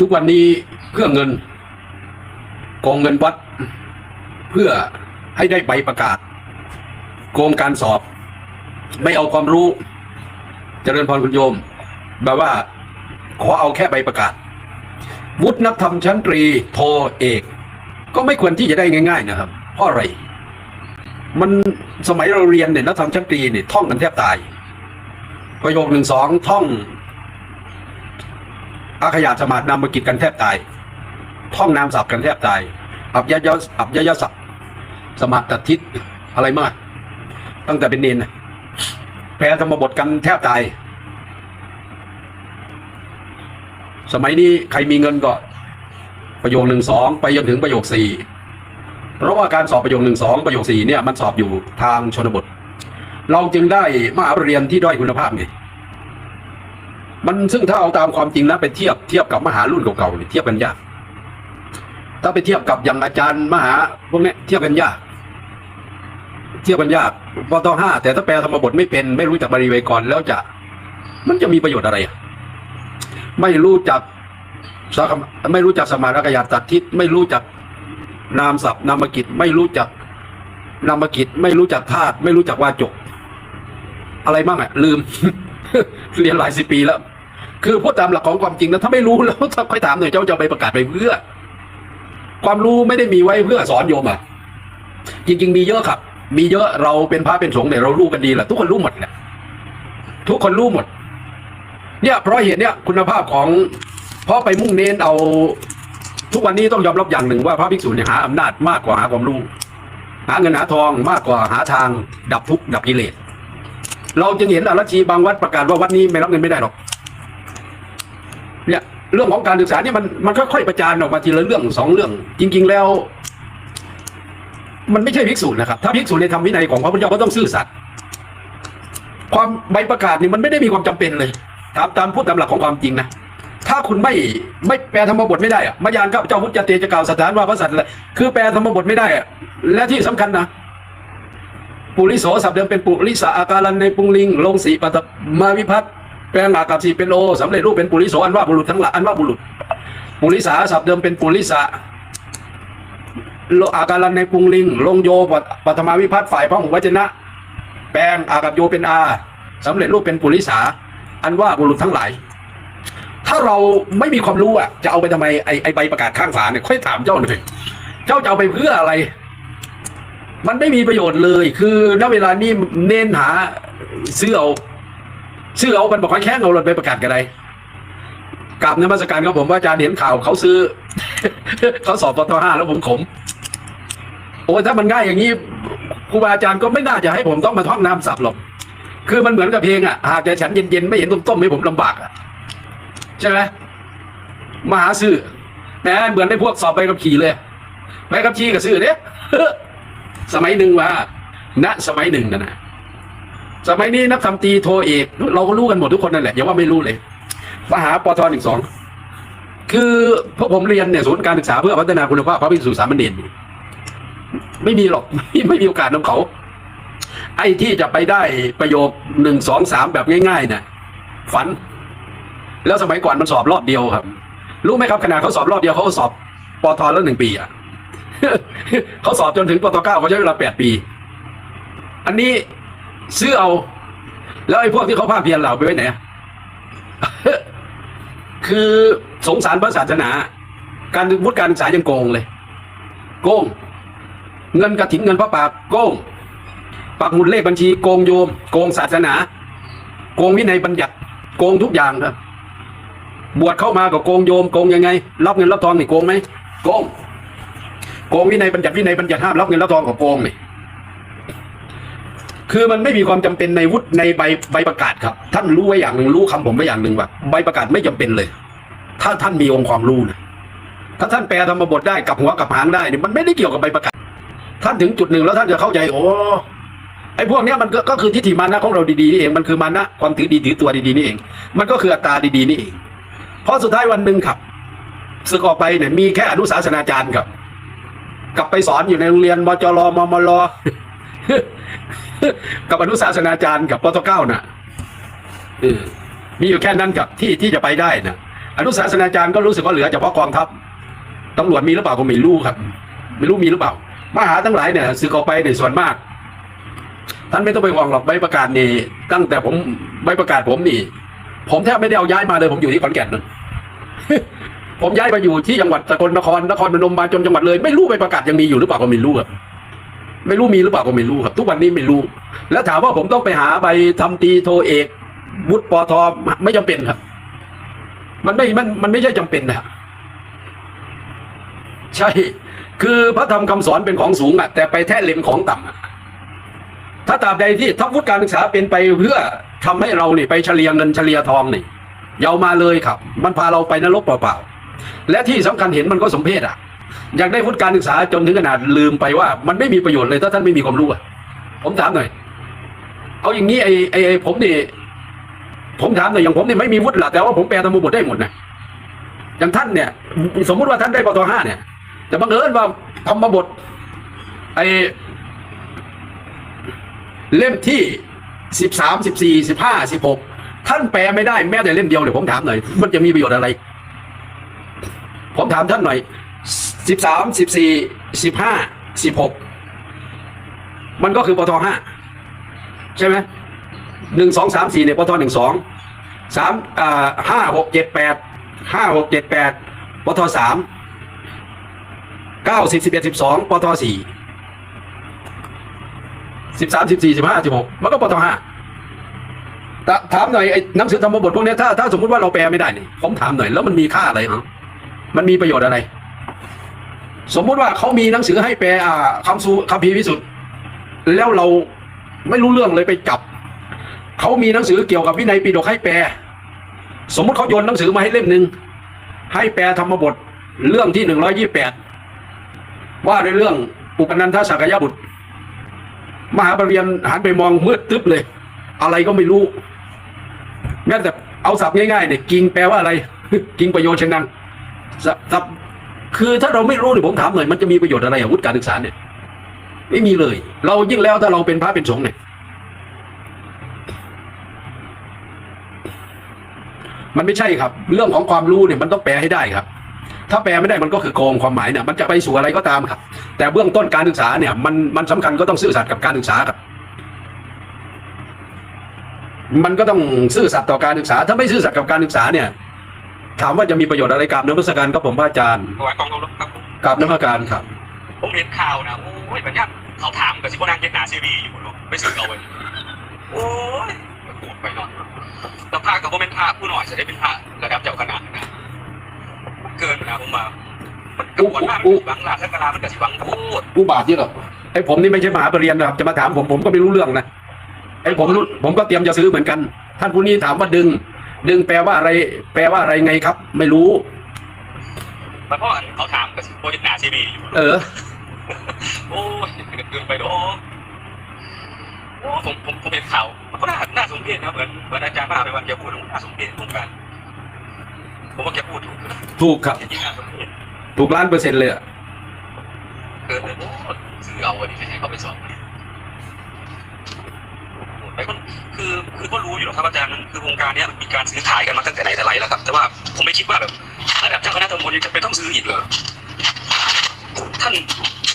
ทุกวันนี้เพื่อเงินโกงเงินวัด เพื่อให้ได้ใบประกาศ โกงการสอบ ไม่เอาความรู้เจริญพรคุณโยมแบบว่า ขอเอาแค่ใบประกาศ วุฒินักธรรมชั้นตรีโทเอก ก็ไม่ควรที่จะได้ง่าย ๆ นะครับ เพราะอะไร มันสมัยเราเรียนเนี่ยนักธรรมชั้นตรีเนี่ยท่องกันแทบตายประโยคหนึ่งสองท่อง อาขยาสมาธินามากิจกันแทบตาย ท่องนามศัพท์กันแทบตาย อับยะยะอับยะยะศัพท์สมาตทิศอะไรมาก ตั้งแต่เป็นเนนแปลธรรมบทกันแทบตาย สมัยนี้ใครมีเงินก็ ประโยคหนึ่งสองไปจนถึงประโยคสี่เพราะว่าการสอบประโยคหนึ่งสองประโยคสี่เนี่ยมันสอบอยู่ทางชนบท เราจึงได้มาวิทยาลัยที่ด้อยคุณภาพไง มันซึ่งถ้าเอาตามความจริงแล้วไปเทียบเทียบกับมหารุ่นเก่าๆเนี่ยเทียบกันยาก ถ้าไปเทียบกับอย่างอาจารย์มหาพวกนี้เทียบกันยาก เทียบกันยากปตห้าแต่ถ้าแปลธรรมบทไม่เป็น ไม่รู้จักบาลีไวยากรณ์แล้วจะ มันจะมีประโยชน์อะไร ไม่รู้จักสักไม่รู้จักสมานกยาตัดทิศไม่รู้จักนามศัพท์นามกิจไม่รู้จักนามกิจไม่รู้จักธาตุไม่รู้จักวาจกอะไรบ้างอะลืม เรียนหลายสิบปีแล้ว คือพูดตามหลักของความจริงนะถ้าไม่รู้แล้วค่อยถามหน่อยเจ้าจะไปประกาศไปเพื่อ ความรู้ไม่ได้มีไว้เพื่อสอนโยมอะจริง ๆ มีเยอะครับ มีเยอะเราเป็นพระเป็นสงฆ์เนี่ยเรารู้กันดีแหละทุกคนรู้หมดแหละทุกคนรู้หมด เนี่ยเพราะเหตุเนี่ยคุณภาพของเพราะไปมุ่งเน้นเอา ทุกวันนี้ต้องยอมรับอย่างหนึ่งว่าพระภิกษุเนี่ยหาอำนาจมากกว่าหาความรู้หาเงินหาทองมากกว่าหาทางดับทุกข์ดับกิเลสเราจึงเห็นอรัชีบางวัดประกาศว่าวัดนี้ไม่รับเงินไม่ได้หรอก เรื่องของการศึกษาเนี่ยมันมันค่อยๆประจานออกมาทีละเรื่องสองเรื่อง จริง ๆ แล้ว มันไม่ใช่ภิกษุนะครับ ถ้าภิกษุในธรรมวินัยของพระพุทธเจ้าก็ต้องซื่อสัตย์ความใบประกาศนี่มันไม่ได้มีความจำเป็นเลยตามตามพูดตามหลักของความจริงนะถ้าคุณไม่ไม่แปลธรรมบทไม่ได้อะมายานข้าพเจ้าพุทธเตจะกล่าวสถานว่าพระสัตว์อะไรคือแปลธรรมบทไม่ได้อะและที่สำคัญนะปุริโสศัพท์เดิมเป็นปุริสาอาการันในปุงลิงลงสีปฐมาวิพัฒน์ แปลงอากับสีเป็นโอสำเร็จรูปเป็นปุริโสอันว่าบุรุษทั้งหลายอันว่าบุรุษ ปุริสาศัพท์เดิมเป็นปุริสาโลอาการันในปุงลิง ลงโยปปฐมาวิพัฒน์ฝ่ายพระหุวจนะ แปลงอากับโยเป็นอาสำเร็จรูปเป็นปุริสาอันว่าบุรุษทั้งหลาย ถ้าเราไม่มีความรู้อะ จะเอาไปทำไมไอไอใบประกาศข้างฝาเนี่ยค่อยถามเจ้าหน่อยเจ้าจะเอาไปเพื่ออะไร มันไม่มีประโยชน์เลย คือณเวลานี้เน้นหาซื้อ ซื้อเอามันบอกว่าแค่เอารถไปประกาศกันไดกราบนมัสการครับผมว่าอาจารย์เห็นข่าวเขาซื้อ เขาสอบปตห้าแล้วผมขมโอ้ถ้ามันง่ายอย่างนี้ครูบาอาจารย์ก็ไม่น่าจะให้ผมต้องมาท่องน้ำสับหรอกคือมันเหมือนกับเพลงอะหากแต่ฉันเย็นๆไม่เห็นต้มๆให้ผมลำบากอะใช่ไหมมหาซื้อแหมเหมือนได้พวกสอบไปกับขี่เลยไปกับขี่กับซื้อเนี่ยสมัยหนึ่งว่าณสมัยหนึ่งนะนะ สมัยนี้นักทำตีโทเอก เราก็รู้กันหมดทุกคนนั่นแหละอย่าว่าไม่รู้เลยมหาปทหนึ่งสองคือพวกผมเรียนเนี่ยศูนย์การศึกษาเพื่อพัฒนาคุณภาพพระภิกษุสามเณรไม่มีหรอกไม่ไม่มีโอกาสของเขา ไอ้ที่จะไปได้ประโยคหนึ่งสองสามแบบง่ายๆเนี่ยฝัน แล้วสมัยก่อนมันสอบรอบเดียวครับ รู้ไหมครับขนาดเขาสอบรอบเดียวเขาสอบปทแล้วหนึ่งปีอะเขาสอบจนถึงปตเก้าเขาใช้เวลาแปดปี อันนี้ ซื้อเอา แล้วไอ้พวกที่เขาภาคเพียรเราไปไว้ไหนอะคือสงสารพระศาสนา การวุฒิการศึกษายังโกงเลย โกง เงินกระถิ่นเงินพระป่าโกงปักหมุดเลขบัญชีโกงโยม โกงศาสนา โกงวินัยบัญญัติ โกงทุกอย่างครับ บวชเข้ามาก็โกงโยมโกงยังไง รับเงินรับทองนี่โกงไหมโกง โกงวินัยบัญญัติวินัยบัญญัติห้ามรับเงินรับทองของโกงนี่ คือมันไม่มีความจำเป็นในวุฒิในใบใบประกาศครับ ท่านรู้ไว้อย่างหนึ่งรู้คำผมไว้อย่างหนึ่งว่าใบประกาศไม่จำเป็นเลย ถ้าท่านมีองค์ความรู้นะถ้าท่านแปลธรรมบทได้กลับหัวกลับหางได้เนี่ยมันไม่ได้เกี่ยวกับใบประกาศ ท่านถึงจุดหนึ่งแล้วท่านจะเข้าใจโอ้ไอ้พวกเนี้ยมันก็ก็คือทิฏฐิมานะของเราดีๆนี่เองมันคือมานะความถือดีถือตัวดีๆนี่เอง มันก็คืออัตตาดีๆนี่เองเพราะสุดท้ายวันหนึ่งครับศึกออกไปเนี่ยมีแค่อนุสาสนาจารย์ครับ กลับไปสอนอยู่ในโรงเรียนมจรมมล กับอนุศาสนาจารย์กับปตเก้าน่ะมีอยู่แค่นั้นกับที่ที่จะไปได้นะอนุศาสนาจารย์ก็รู้สึกว่าเหลือเฉพาะกองทัพตำรวจมีหรือเปล่าก็ไม่รู้ครับ ไม่รู้มีหรือเปล่ามหาทั้งหลายเนี่ยสึกออกไปในส่วนมาก ท่านไม่ต้องไปห่วงหรอกใบประกาศนี่ตั้งแต่ผมใบประกาศผมนี่ ผมแทบไม่ได้เอาย้ายมาเลย ผมอยู่ที่ขอนแก่นนั่นผมย้ายมาอยู่ที่จังหวัดสกลนครนครพนมมาจนจังหวัดเลย ไม่รู้ใบประกาศยังมีอยู่หรือเปล่าก็ไม่รู้ครับ ไม่รู้มีหรือเปล่าก็ไม่รู้ครับ ทุกวันนี้ไม่รู้ แล้วถามว่าผมต้องไปหาใบทำตีโทเอกวุฒิปอทไม่จำเป็นครับ มันไม่มันมันไม่ใช่จำเป็นนะใช่ คือพระธรรมคำสอนเป็นของสูงอะแต่ไปแท้เล็มของต่ำอะถ้าตราบใดที่ทัพวุฒิการศึกษาเป็นไปเพื่อทำให้เราเนี่ไปเฉลียเงินเฉลียทองนี่ยาวมาเลยครับ มันพาเราไปนรกเปล่าๆและที่สำคัญเห็นมันก็สมเพศอะ อยากได้วุฒิการศึกษาจนถึงขนาดลืมไปว่า มันไม่มีประโยชน์เลยถ้าท่านไม่มีความรู้อะผมถามหน่อย เอาอย่างนี้ไอ้ไอ้ผมนี่ผมถามหน่อยอย่างผมนี่ไม่มีวุฒิหละแต่ว่าผมแปลธรรมบทได้หมดนะอย่างท่านเนี่ย สมมุติว่าท่านได้ปตห้าเนี่ย แต่บังเอิญว่าธรรมบทไอ้เล่มที่สิบสามสิบสี่สิบห้าสิบหกท่านแปลไม่ได้แม้แต่เล่มเดียวเดี๋ยวผมถามหน่อย มันจะมีประโยชน์อะไร ผมถามท่านหน่อย สิบสามสิบสี่สิบห้าสิบหกมันก็คือปทห้าใช่ไหมหนึ่งสองสามสี่เนี่ยปทหนึ่งสองสามอ่าห้าหกเจ็ดแปดห้าหกเจ็ดแปดปทสามเก้าสิบสิบเอ็ดสิบสองปทสี่สิบสามสิบสี่สิบห้าสิบหกมันก็ปทห้าถามหน่อยไอ้หนังสือธรรมบทพวกนี้ถ้าถ้าสมมติว่าเราแปลไม่ได้นี่ผมถามหน่อยแล้วมันมีค่าอะไรฮะมันมีประโยชน์อะไร สมมุติว่าเขามีหนังสือให้แปลอ่าคำสูคำพีร์วิสุทธ์แล้วเราไม่รู้เรื่องเลยไปจับเขามีหนังสือเกี่ยวกับวินัยปิฎกให้แปล สมมุติเขาโยนหนังสือมาให้เล่มหนึ่งให้แปลธรรมบทเรื่องที่หนึ่งร้อยี่แปดว่าในเรื่องอุปนันทสักยบุตร มหาปรริญญาหันไปมองมืดตึ๊บเลย อะไรก็ไม่รู้ แม้แต่เอาศัพท์ง่ายๆเนี่ยกิงแปลว่าอะไร กิงประโยชน์เชนังศัพท์ศัพท์ คือถ้าเราไม่รู้เนี่ยผมถามหน่อยมันจะมีประโยชน์อะไรอาวุธการศึกษาเนี่ย ไม่มีเลย เรายิ่งแล้วถ้าเราเป็นพระเป็นสงฆ์เนี่ยมันไม่ใช่ครับ เรื่องของความรู้เนี่ยมันต้องแปลให้ได้ครับ ถ้าแปลไม่ได้มันก็คือโกงความหมายเนี่ยมันจะไปสู่อะไรก็ตามครับ แต่เบื้องต้นการศึกษาเนี่ยมันมันสำคัญก็ต้องซื่อสัตย์กับการศึกษาครับ มันก็ต้องซื่อสัตย์ต่อการศึกษา ถ้าไม่ซื่อสัตย์กับการศึกษาเนี่ย ถามว่าจะมีประโยชน์อะไรกับนักวิชาการก็ผมพระอาจารย์ถวายกองทัพครับผมกับนักวิชาการครับ ผมเห็นข่าวนะโอ้ยมันยากเขาถามกับสิพนางเจตนาซีรีอยู่เนาะไม่ซื้อเอาไปโอ้ยมันปวดไปเนาะแล้วพระกับผมเป็นพระผู้หน่อยจะได้เป็นพระระดับเจ้าคณะนะเกินนะผมมามันกวนมากบางหลาดสักการามันกระสิบังพูดอุบาทที่หรอไอ้ผมนี่ไม่ใช่มหาปรริญญานะครับจะมาถามผมผมก็ไม่รู้เรื่องนะไอ้ผมรู้ผมก็เตรียมจะซื้อเหมือนกัน ท่านผู้นี้ถามว่าดึง ดึงแปลว่าอะไร แปลว่าอะไรไงครับ ไม่รู้แต่เพราะเขาถามกับสิพนางซีรีอยู่เออ โอ้ยเกินไปเนาะโอ้ผมผมผมเห็นข่าวมันก็น่าน่าสมเพชนะเหมือนเหมือนอาจารย์มหาไปวันแกพูดน่าสมเพชตรงกันผมว่าแกพูดถูกนะถูกครับจริงๆน่าสมเพชถูกล้านเปอร์เซ็นต์เลยอะเกินเลยโอ้ซื้อเอาอันนี้ให้เขาไปสอน ไปก็คือคือก็รู้อยู่หรอกครับอาจารย์คือวงการเนี้ยมันมีการซื้อขายกันมาตั้งแต่ไหนแต่ไรแล้วครับ แต่ว่าผมไม่คิดว่าแบบระดับเจ้าคณะตำบลยังจะเป็นต้องซื้ออีกเหรอท่าน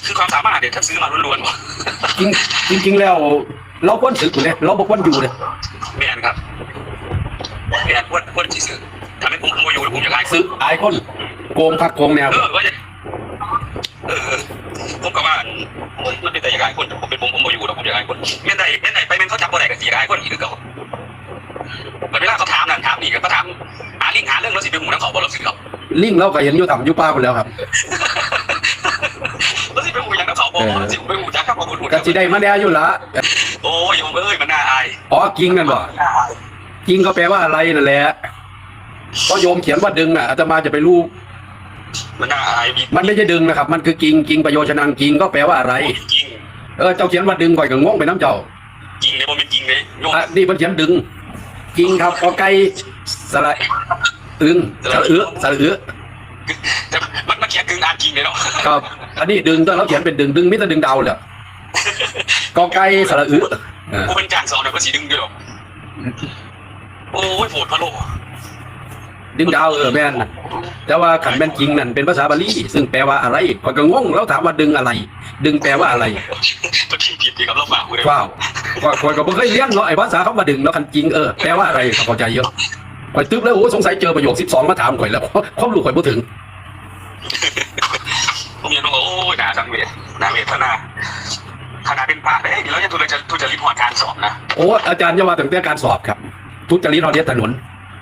คือความสามารถเนี่ยท่านซื้อมาล้วนๆวะจริงจริงๆแล้ว เราควรศึกอยู่เลยเราบอกควรอยู่เลยแม่นครับแม่นควรควรที่ซื้อทำให้ผมผมบ่อยู่แล้วผมอยากขายศึกอายคนโกงคักโกงแนวเออว่าจะเออ ผมก็ว่ามันเป็นแต่อยากขายคนผมเป็นผมผมบ่อยู่แล้วผมอยากขายคนแม่นใดแม่นใดไปแม่นเขาจับบ่ได้ก็สิอยากขายคนอีกคือเก่าเวลาเขาถามนั่นถามนี่ก็เขาถามหาลิงก์หาเรื่องแล้วสิไปหมู่น้ำเขาบ่เราสิครับลิงเราก็เห็นอยู่ต่ำอยู่ป้าไปแล้วครับแล้วสิไปหมู่ยังน้ำเขาบ่เราสิไปหมู่จักครับบ่คุณหมู่ก็สิได้มาแน่อยู่ละโอ้ยโยมเอ้ยมันน่าอายอ๋อกิงนั่นบ่น่าอายกิงก็แปลว่าอะไรนั่นแหละเพราะโยมเขียนว่าดึงอะอาตมาจะไปรู้ มันน่าอายมีมันไม่ใช่ดึงนะครับ มันคือกิงกิงประโยชนังกิงก็แปลว่าอะไร จริงเออเจ้าเขียนว่าดึงก่อยกับงงไปน้ำเจ้าจริงเลยบ่เป็นจริงเลยโยมอะนี่มันเขียนดึงกิงครับกอไก่สระอึงสระเอื้อสระเอื้อแต่มันมาเขียนกึ่งอ่านจริงเลยเนาะครับ อันนี้ดึงตอนเราเขียนเป็นดึงดึงมิตรดึงดาวเลยกอไก่สระเอื้อเออกูเป็นจานสอนเดี๋ยวก็สีดึงด้วยหรอโอ้ยโผดพะโล ดึงดาวเออแม่นน่ะแต่ว่าขันแม่นจริงนั่นเป็นภาษาบาลีซึ่งแปลว่าอะไรข้อยก็งงแล้วถามว่าดึงอะไร ดึงแปลว่าอะไรตัวที่ผิดดีครับเราฝากไว้เลยว้าวข้อยข้อยก็บ่เคยเรียนเนาะไอ้ภาษาคำว่าดึงเนาะคันจริงเออแปลว่าอะไรเข้าใจเยอะข่อยตึ๊บแล้วโอ้สงสัยเจอประโยค12มาถามข่อยแล้วความรู้ข่อยบ่ถึงผมยังบอกโอ้ยน่าสังเวชน่าเวทนาขนาดเป็นพระเอ้ยเดี๋ยวเราจะทุจริตทุจริตหัวการสอบนะโอ้อาจารย์จะว่าตั้งแต่การสอบครับ ทุจริตเราเรียนถนน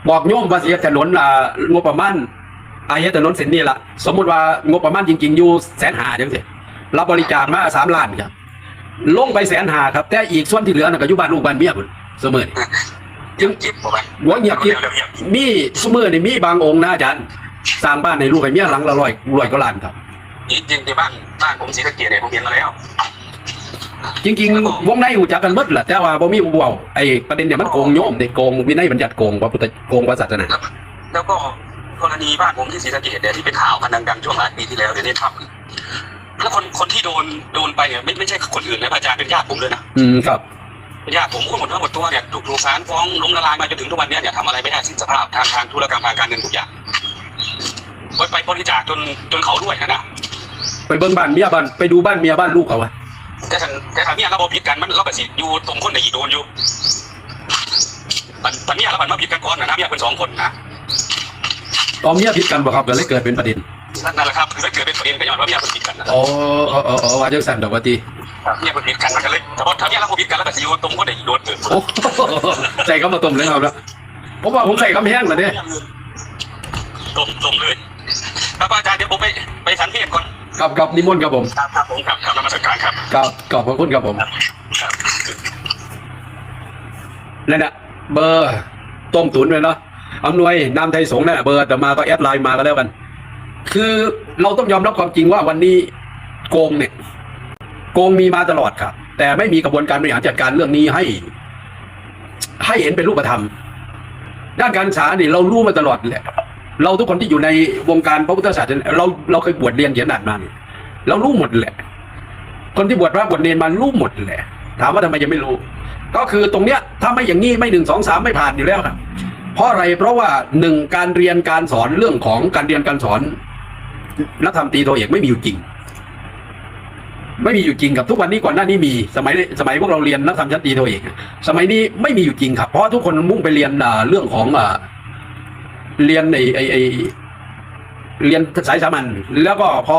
บอกโยมว่าเสียถนนอ่างบประมาณอาเฮ็ดถนนเส้นนี้ล่ะ สมมุติว่างบประมาณจริง ๆ อยู่แสนหาจังซี่รับบริจาคมาสามล้านครับลงไปแสนหาครับ แต่อีกส่วนที่เหลือน่ะก็อยู่บ้านลูกบ้านเมียพุ่นเสมอนี่ยังจิบบอกไปหัวเงียบกิบเร็วๆเงียบมีเสมอนี่มีบางองค์นะอาจารย์สร้างบ้านในลูกให้เมียหลังละร้อยร้อยกว่าล้านครับจริงๆที่บ้านบ้านผมศรีสะเกษเนี่ยผมเห็นมาแล้ว จริงๆ วงในหูจักกันหมดแหละแต่ว่าบ่มีผู้เว้าไอ้ประเด็นเนี่ยมันโกงโยมเด็กโกงวินัยบัญญัติโกงพระพุทธโกงพระศาสนาแล้วก็กรณีบ้านผมที่ศรีสะเกษเนี่ยที่เป็นข่าวกันดังๆช่วงหลายปีที่แล้วเนี่ยได้ทำแล้วคนคนที่โดนโดนไปเนี่ยไม่ไม่ใช่คนอื่นนะพระอาจารย์เป็นญาติผมเลยนะอืมครับเป็นญาติผมคนหมดทั้งหมดตัวเนี่ยถูกถูกศาลฟ้องล้มละลายมาจนถึงทุกวันเนี้เนี่ยทำอะไรไม่ได้สิ้นสภาพทางทางธุรกรรมทางการเงินทุกอย่างไปไปบริจาคจนจนเขาด้วยนะนะไปเบิ่งบ้านเมียบ้านไปดูบ้านเมียบ้านลูกเขาอะ แต่ฉันแต่ทางเนี้ยเราบอผิดกันมันเราก็สิอยู่ตรงคนไหนอีโดนอยู่ตอนตอนเนี้ยเราบันมาผิดกันก่อนนะนะเมียเป็นสองคนนะตอนเมียผิดกันบ่ครับก็เลยเกิดเป็นประเด็นนั่นแหละครับคือถ้าเกิดเป็นประเด็นกันย้อนว่าเมียเป็นผิดกันนะอ๋ออ๋ออ๋ออ๋อว่าจังสั่นดอกว่าติเมียเป็นผิดกันมันก็เลยแต่พอทางเนี้ยเราบอผิดกันแล้วก็สิอยู่ตรงคนไหนอีโดนเกิดโอ้ใจเขามาต้มเลยครับแล้วผมว่าผมใส่คำแห้งแล้วเนี่ยต้มต้มเลยครับอาจารย์เดี๋ยวผมไปไปสันเทศก่อน กับกับนิมนต์ครับผมครับครับผมครับครับนมัสการครับกับขอบพระคุณครับผมครับนั่นน่ะเบอร์ต้มตุ๋นเลยเนาะอำนวยนามไทยสงฆ์นั่นน่ะเบอร์แต่มาก็แอดไลน์มาก็แล้วกัน คือเราต้องยอมรับความจริงว่าวันนี้โกงเนี่ย โกงมีมาตลอดครับ แต่ไม่มีกระบวนการบริหารจัดการเรื่องนี้ให้ ให้เห็นเป็นรูปธรรม ด้านการศึกษานี่เรารู้มาตลอดแหละ เราทุกคนที่อยู่ในวงการพระพุทธศาสนาเราเราเคยบวชเรียนเขียนอ่านมาเนี่ยเรารู้หมดแหละ คนที่บวชพระบวชเรียนมารู้หมดแหละ ถามว่าทำไมยังไม่รู้ ก็คือตรงเนี้ยถ้าไม่อย่างนี้ไม่หนึ่งสองสามไม่ผ่านอยู่แล้วครับเพราะอะไรเพราะว่าหนึ่งการเรียนการสอนเรื่องของการเรียนการสอนนักธรรมตีโทเอกไม่มีอยู่จริง ไม่มีอยู่จริงครับทุกวันนี้ก่อนหน้านี้มี สมัยสมัยพวกเราเรียนนักธรรมชั้นตรีโทเอกสมัยนี้ไม่มีอยู่จริงครับเพราะทุกคนมุ่งไปเรียนเรื่องของ เรียนไอไอไอเรียนสายสามัญแล้วก็พอ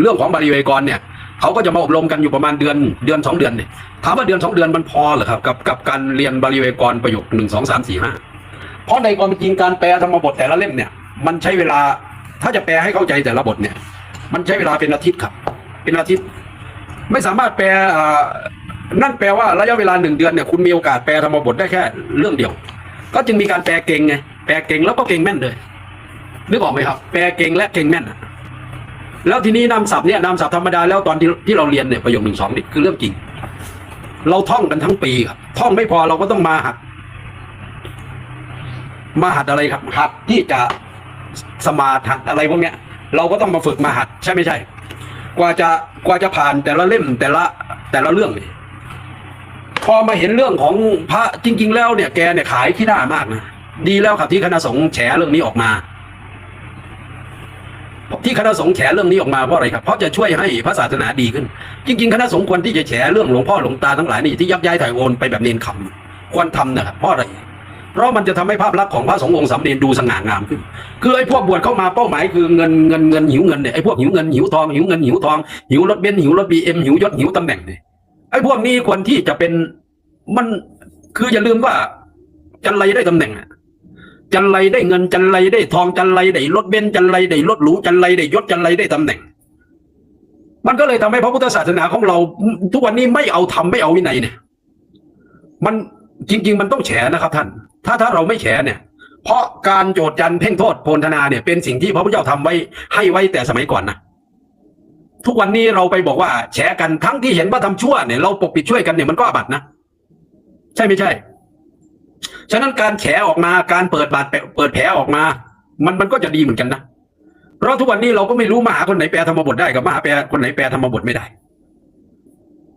เรื่องของบริเวณกรเนี่ยเขาก็จะมาอบรมกันอยู่ประมาณเดือนเดือนสองเดือนเนี่ยถามว่าเดือนสองเดือนมันพอเหรอครับกับกับการเรียนบริเวณกรประโยคหนึ่งสองสามสี่ห้าเพราะในความจริงการแปลธรรมบทแต่ละเล่มเนี่ย มันใช้เวลาถ้าจะแปลให้เข้าใจแต่ละบทเนี่ย มันใช้เวลาเป็นอาทิตย์ครับ เป็นอาทิตย์ ไม่สามารถแปลอ่านั่นแปลว่าระยะเวลาหนึ่งเดือนเนี่ยคุณมีโอกาสแปลธรรมบทได้แค่เรื่องเดียว ก็จึงมีการแปลเก่งไง แปลเก่งแล้วก็เก่งแม่นเลยนึกออกไหมครับ แปลเก่งและเก่งแม่นแล้วทีนี้นามศัพท์เนี่ยนามศัพท์ธรรมดาแล้วตอนที่ที่เราเรียนเนี่ยประโยคหนึ่งสองนี่คือเรื่องจริง เราท่องกันทั้งปีครับท่องไม่พอเราก็ต้องมาหัด มาหัดอะไรครับ หัดที่จะสมาธิหัดอะไรพวกเนี้ย เราก็ต้องมาฝึกมาหัด ใช่ไม่ใช่ กว่าจะกว่าจะผ่านแต่ละเล่มแต่ละแต่ละเรื่องนี่พอมาเห็นเรื่องของพระจริง ๆ แล้วเนี่ยแกเนี่ยขายขี้หน้ามากนะ ดีแล้วครับที่คณะสงฆ์แฉเรื่องนี้ออกมา ที่คณะสงฆ์แฉเรื่องนี้ออกมาเพราะอะไรครับเพราะจะช่วยให้พระศาสนาดีขึ้น จริง ๆ คณะสงฆ์ควรที่จะแฉเรื่องหลวงพ่อหลวงตาทั้งหลายนี่ที่ยักย้ายถ่ายโอนไปแบบเนียนคำควรทำนะครับเพราะอะไรเพราะมันจะทำให้ภาพลักษณ์ของพระสงฆ์องค์สามเณรดูสง่างามขึ้น คือไอ้พวกบวชเข้ามาเป้าหมายคือเงินเงินเงินหิวเงินเนี่ยไอ้พวกหิวเงินหิวทองหิวเงินหิวทองหิวรถเบนซ์หิวรถบีเอ็มหิวยศหิวตำแหน่งเนี่ยไอ้พวกนี้ควรที่จะเป็นมันคืออย่าลืมว่าจันไรได้ตำแหน่งอะ จันไรได้เงินจันไรได้ทองจันไรได้รถเบนซ์จันไรได้รถหรูจันไรได้ยศจันไรได้ตำแหน่ง มันก็เลยทำให้พระพุทธศาสนาของเรา ทุกวันนี้ไม่เอาทำไม่เอาวินัยเนี่ย มันจริง ๆ มันต้องแฉนะครับท่าน ถ้าถ้าเราไม่แฉเนี่ย เพราะการโจทย์จันเพ่งโทษโพลธนาเนี่ยเป็นสิ่งที่พระพุทธเจ้าทำไว้ให้ไว้แต่สมัยก่อนนะทุกวันนี้เราไปบอกว่าแฉกันทั้งที่เห็นว่าทำชั่วเนี่ยเราปกปิดช่วยกันเนี่ยมันก็อาบัตนะ ใช่ไม่ใช่ ฉะนั้นการแฉออกมาการเปิดบาดเปิดแผลออกมา มันมันก็จะดีเหมือนกันนะเพราะทุกวันนี้เราก็ไม่รู้มหาคนไหนแปลธรรมบทได้กับมหาแปลคนไหนแปลธรรมบทไม่ได้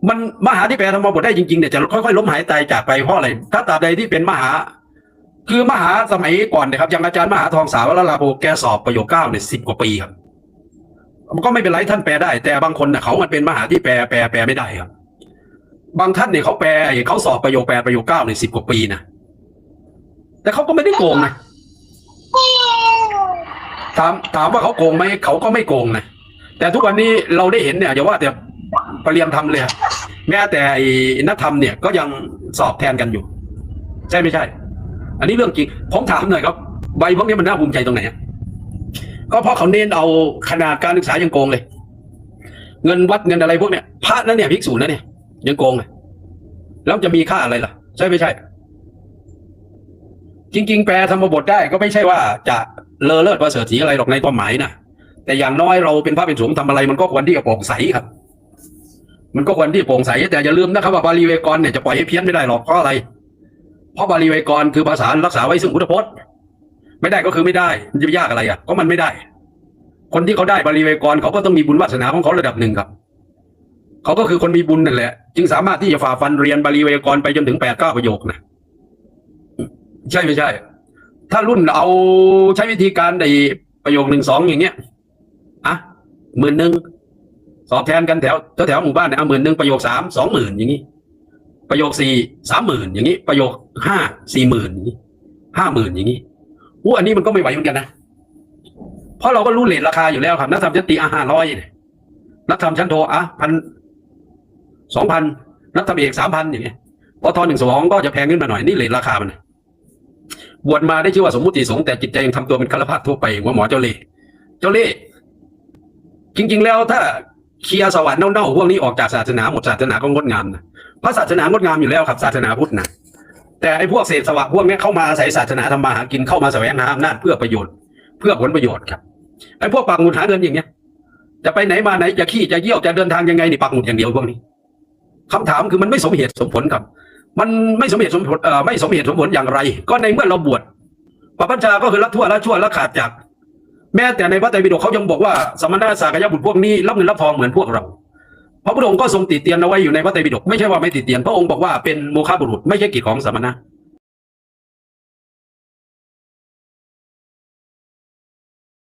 มันมหาที่แปลธรรมบทได้จริงๆเนี่ยจะค่อยๆล้มหายตายจากไปเพราะอะไรถ้าตราบใดที่เป็นมหา คือมหาสมัยก่อนนะครับอย่างอาจารย์มหาทองสาวรลาโภแกสอบประโยคเก้าเนี่ยสิบกว่าปีครับมันก็ไม่เป็นไรท่านแปลได้ แต่บางคนเน่ะเขามันเป็นมหาที่แปลแปลแปลไม่ได้ครับ บางท่านเนี่ยเขาแปลเขาสอบประโยคแปลประโยคเก้าในสิบกว่าปีนะ แต่เขาก็ไม่ได้โกงนะถามถามว่าเขาโกงไหมเขาก็ไม่โกงนะแต่ทุกวันนี้เราได้เห็นเนี่ยอย่าว่าแต่ปรริยนธรรมเลยแม้แต่นักธรรมเนี่ยก็ยังสอบแทนกันอยู่ ใช่ไม่ใช่ อันนี้เรื่องจริงผมถามหน่อยครับใบพวกนี้มันน่าภูมิใจตรงไหนก็เพราะเขาเน้นเอาขนาดการศึกษายังโกงเลย เงินวัดเงินอะไรพวกเนี้ยพระนั่นเนี่ยภิกษุนั่นเนี่ยยังโกงเลยแล้วจะมีค่าอะไรล่ะ ใช่ไม่ใช่ จริง ๆ แปลธรรมบทได้ก็ไม่ใช่ว่าจะเลอเลิศประเสริฐสีอะไรหรอกในความหมายนะแต่อย่างน้อยเราเป็นพระเป็นสงฆ์ทำอะไรมันก็ควรที่จะโปร่งใสครับ มันก็ควรที่โปร่งใสแต่อย่าลืมนะครับว่าบาลีเวกรเนี่ยจะปล่อยให้เพี้ยนไม่ได้หรอกเพราะอะไร เพราะบาลีไวกรคือภาษารักษาไว้ซึ่งพุทธพจน์ ไม่ได้ก็คือไม่ได้มันจะไปยากอะไรอะก็มันไม่ได้ คนที่เขาได้บาลีไวกรเขาก็ต้องมีบุญวาสนาของเขาระดับหนึ่งครับเขาก็คือคนมีบุญนั่นแหละ จึงสามารถที่จะฝ่าฟันเรียนบาลีไวกรไปจนถึงแปดเก้าประโยคนะ ใช่ไม่ใช่ ถ้ารุ่นเอาใช้วิธีการในประโยคหนึ่งสองอย่างเงี้ยอะหมื่นหนึ่งสอบแทนกันแถวแถวหมู่บ้านเนี่ยเอาหมื่นหนึ่งประโยคสามสองหมื่นอย่างงี้ประโยคสี่สามหมื่นอย่างนี้ ประโยคห้าสี่หมื่นอย่างนี้ห้าหมื่นอย่างนี้อู้อันนี้มันก็ไม่ไหวเหมือนกันนะเพราะเราก็รู้เลทราคาอยู่แล้วครับนักธรรมชั้นตีอาห้าร้อยเนี่ยนักธรรมชั้นโทอะพันสองพันนักธรรมเอกสามพันอย่างเงี้ยพอทอนหนึ่งสองก็จะแพงขึ้นมาหน่อยนี่เลทราคามันนะ บวชมาได้ชื่อว่าสมมุติสงฆ์แต่จิตใจยังทำตัวเป็นคารพาสทั่วไปหัวหมอเจ้าเล่ห์เจ้าเล่ห์จริง ๆ แล้วถ้าเคลียร์สวรรค์เน่าๆพวกนี้ออกจากศาสนาหมดศาสนาก็งดงามนะพระศาสนางดงามอยู่แล้วครับศาสนาพุทธนะแต่ไอ้พวกเศษสวะพวกนี้เข้ามาอาศัยศาสนาทำมาหากินเข้ามาแสวงหาอำนาจเพื่อประโยชน์ เพื่อผลประโยชน์ครับไอ้พวกปักหมุดหาเงินอย่างเงี้ย จะไปไหนมาไหนจะขี้จะเยี่ยวจะเดินทางยังไงนี่ปักหมุดอย่างเดียวพวกนี้คำถามคือมันไม่สมเหตุสมผลครับ มันไม่สมเหตุสมผลไม่สมเหตุสมผลอย่างไร ก็ในเมื่อเราบวชปปัญชาก็คือละทั่วละชั่วละขาดจาก แม้แต่ในพระไตรปิฎกเขายังบอกว่าสมณะสากยบุตรพวกนี้รับเงินรับทองเหมือนพวกเราพระพุทธองค์ก็ทรงติเตียนเอาไว้อยู่ในพระไตรปิฎกไม่ใช่ว่าไม่ติเตียนพระองค์บอกว่าเป็นโมฆะบุรุษไม่ใช่กิจของสมณะ